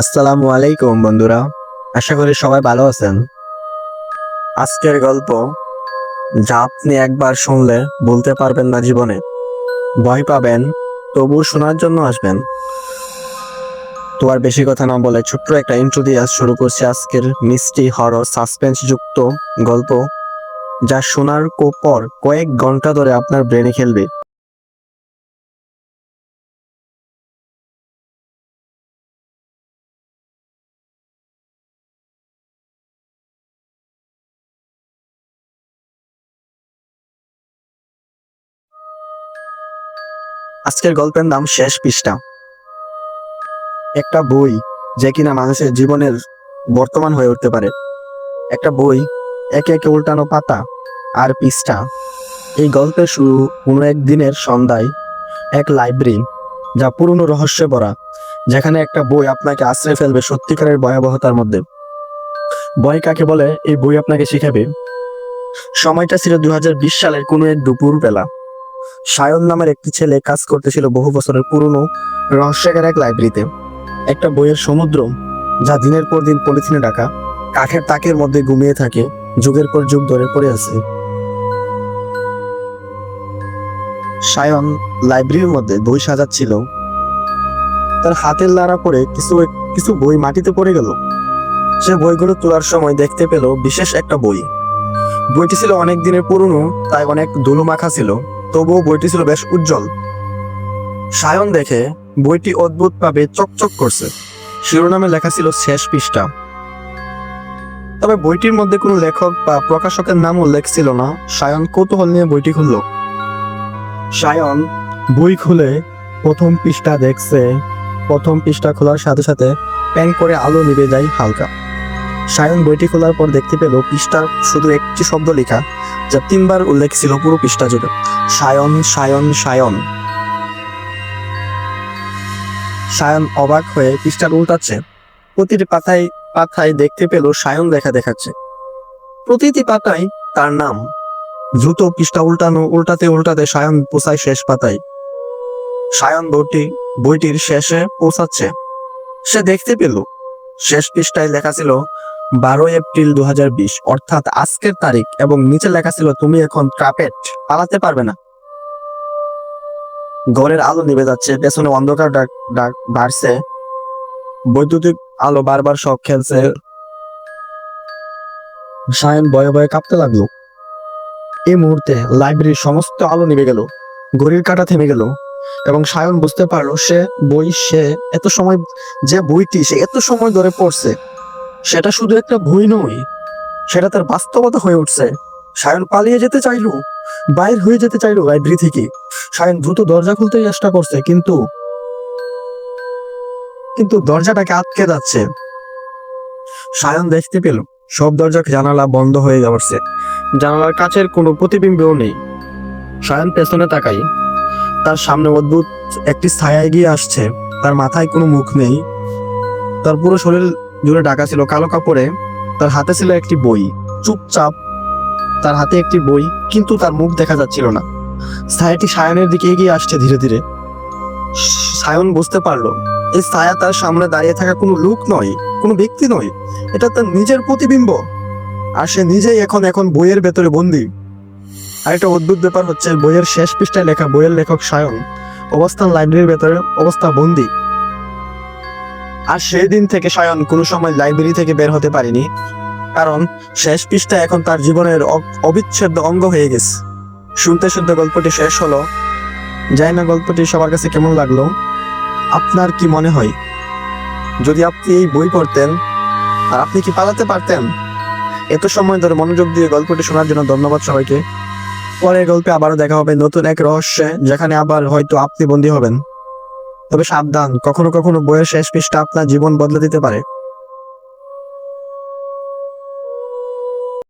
আসসালামু আলাইকুম, বন্ধুরা। আশা করি সবাই ভালো আছেন। আজকের গল্প যা আপনি একবার শুনলে বলতে পারবেন না জীবনে। ভয় পাবেন তবু শোনার জন্য আসবেন। তো আর বেশি কথা না বলে ছোট্ট একটা ইন্ট্রো দিয়ে শুরু করছি আজকের মিষ্টি হরর সাসপেন্স যুক্ত গল্প, যা শোনার পর কয়েক ঘণ্টা ধরে আপনার ব্রেনে খেলবে। আজকের গল্পের নাম শেষ পৃষ্ঠা। একটা বই যে কিনা মানুষের জীবনের বর্তমান হয়ে উঠতে পারে। একটা বই একে একে উল্টানো পাতা আর পৃষ্ঠা। এই গল্পের শুরু কোনো এক দিনের সন্ধ্যায় এক লাইব্রেরি যা পুরনো রহস্যে ভরা, যেখানে একটা বই আপনাকে আশ্রয় ফেলবে সত্যিকারের ভয়াবহতার মধ্যে। বই কাকে বলে? এই বই আপনাকে শিখাবে। সময়টা ছিল দু হাজার বিশ সালের কোনো এক দুপুর বেলা সায়ন নামের একটি ছেলে কাজ করতেছিল বহু বছরের পুরনো রহস্যের এক লাইব্রেরিতে একটা বইয়ের সমুদ্র যা দিনের পর দিন পলিথিনে ঢাকা, কাঠের তাকের মধ্যে ঘুমিয়ে থাকে, যুগের পর যুগ ধরে পড়ে আছে। সায়ন লাইব্রেরির মধ্যে বই সাজাচ্ছিল। তার হাতের লাড়া পড়ে কিছু কিছু বই মাটিতে পড়ে গেল। সে বইগুলো তোলার সময় দেখতে পেল বিশেষ একটা বই। বইটি ছিল অনেক দিনের পুরনো, তাই অনেক ধুলো মাখা ছিল। তবুও বইটি ছিল বেশ উজ্জ্বল। সায়ন দেখে বইটি অদ্ভুতভাবে চকচক করছে। শিরোনামে লেখা ছিল শেষ পৃষ্ঠা। তবে বইটির মধ্যে কোনো লেখক বা প্রকাশকের নাম উল্লেখ ছিল না। সায়ন কৌতূহল নিয়ে বইটি খুলল। সায়ন, বই খুলে প্রথম পৃষ্ঠা দেখছে। প্রথম পৃষ্ঠা খোলার সাথে সাথে প্যান করে আলো নিভে যায় হালকা। সায়ন বইটি খোলার পর দেখতে পেল পৃষ্ঠার শুধু একটি শব্দ লেখা, যা তিনবার উল্লেখ ছিল পুরো পৃষ্ঠা জুড়ে। সায়ন সায়ন সায়ন। সায়ন অবাক হয়ে পৃষ্ঠার উল্টাচ্ছে। প্রতিটি পাতায় পাতায় দেখতে পেল সায়ন দেখা দেখাচ্ছে। প্রতিটি পাতায় তার নাম। দ্রুত পৃষ্ঠা উল্টানো, উল্টাতে উল্টাতে সায়ন পোষায় শেষ পাতায়। সায়ন বইটি, বইটির শেষে পৌঁছাচ্ছে। সে দেখতে পেল, শেষ পৃষ্ঠায় লেখা ছিল বারো এপ্রিল দু হাজার বিশ, অর্থাৎ আজকের তারিখ এবং নিচে লেখা ছিল, তুমি এখন ট্রাপেট পালাতে পারবে না। ঘরের আলো নিভে যাচ্ছে, পেছনে অন্ধকার ডাক ডাক বাড়ছে। বৈদ্যুতিক আলো বারবার সব খেলছে। সায়ন ভয়ে ভয়ে কাঁপতে লাগল। এই মুহূর্তে লাইব্রেরির সমস্ত আলো নিভে গেল, ঘড়ির কাঁটা থেমে গেল এবং সায়ন বুঝতে পারল, সে বই, সে এত সময়, যে বইটি সে এত সময় ধরে পড়ছে। সেটা শুধু একটা বই নয়, সেটা তার বাস্তবতা হয়ে উঠছে। সায়ন পালিয়ে যেতে চাইল, বাইর হয়ে যেতে চাইল লাইব্রেরি থেকে। সায়ন দ্রুত দরজা খুলতে চেষ্টা করছে, কিন্তু কিন্তু দরজাটাকে আটকে যাচ্ছে। সায়ন দেখতে পেল, সব দরজা জানালা বন্ধ হয়ে যাচ্ছে। জানালার কাছের কোনো প্রতিবিম্বও নেই। সায়ন পেছনে তাকাই তার সামনে অদ্ভুত একটি ছায়া এগিয়ে আসছে। তার মাথায় কোনো মুখ নেই। তার পুরো শরীর জুড়ে ঢাকা ছিল, কালো কাপড়ে তার হাতে ছিল একটি বই, চুপচাপ তার হাতে একটি বই, কিন্তু তার মুখ দেখা যাচ্ছিল না। ছায়াটি সায়নের দিকে এগিয়ে আসছে ধীরে ধীরে। সায়ন বুঝতে পারল, এই ছায়া তার সামনে দাঁড়িয়ে থাকা কোনো লোক নয়, কোনো ব্যক্তি নয়, এটা তার নিজের প্রতিবিম্ব। আর সে নিজেই এখন এখন বইয়ের ভেতরে বন্দি। আর একটা অদ্ভুত ব্যাপার হচ্ছে, বইয়ের শেষ পৃষ্ঠায় লেখা বইয়ের লেখক সায়ন অবস্থান লাইব্রেরির ভেতরে অবস্থা বন্দি। আর সেই দিন থেকে সায়ন কোনো সময় লাইব্রেরি থেকে বের হতে পারেনি, কারণ শেষ পৃষ্ঠা এখন তার জীবনের অবিচ্ছেদ্য অঙ্গ হয়ে গেছে। শুনতে শুনতে গল্পটি শেষ হলো। যাই না, গল্পটি সবার কাছে কেমন লাগল? আপনার কি মনে হয়? যদি আপনি এই বই পড়তেন, আর আপনি কি পালাতে পারতেন? এত সময় ধরে মনোযোগ দিয়ে গল্পটি শোনার জন্য ধন্যবাদ সবাইকে। পরের গল্পে আবারও দেখা হবে নতুন এক রহস্যে, যেখানে আবার হয়তো আপনি বন্দী হবেন। তবে সাবধান কখনো কখনো বইয়ের শেষ পৃষ্ঠা আপনার জীবন বদলে দিতে পারে।